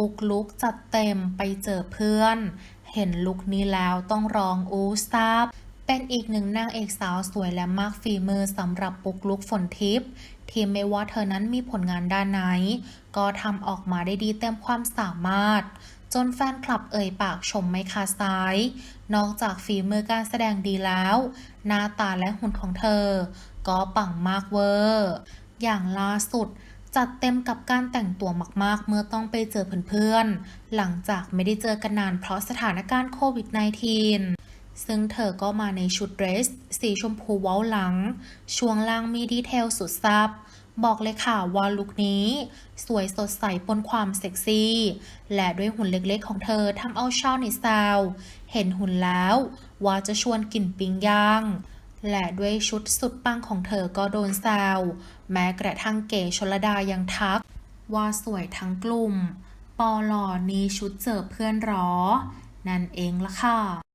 ปุกลุกจัดเต็มไปเจอเพื่อน เห็นลุคนี้แล้วต้องร้องอูสตาบเป็นอีกหนึ่งนางเอกสาวสวยและมากฝีมือสำหรับปุกลุกฝนทิพย์ที่ไม่ว่าเธอนั้นมีผลงานด้านไหน ก็ทำออกมาได้ดีเต็มความสามารถ จนแฟนคลับเอ่ยปากชมไม่ขาดสาย นอกจากฝีมือการแสดงดีแล้ว หน้าตาและหุ่นของเธอ ก็ปังมากเวอร์ อย่างล่าสุด จัดเต็มกับการแต่งตัวมากๆ เมื่อต้องไปเจอเพื่อนๆ หลังจากไม่ได้เจอกันนานเพราะสถานการณ์โควิด -19 ซึ่งเธอก็มาในชุดเดรส สีชมพูเว้าหลัง ช่วงล่างมีดีเทลสุดซับ บอกเลยค่ะว่าลุคนี้ สวยสดใสปนความเซ็กซี่ และด้วยหุ่นเล็กๆของเธอทำเอาชาวในซาว เห็นหุ่นแล้วว่าจะชวนกินปิ้งย่าง และด้วยชุดสุดปังของเธอก็โดนแซวแม้กระทั่งเก๋ชลดายังทัก ว่าสวยทั้งกลุ่ม ปอหลอนี้ชุดเจอเพื่อนรอ นั่นเองละค่ะ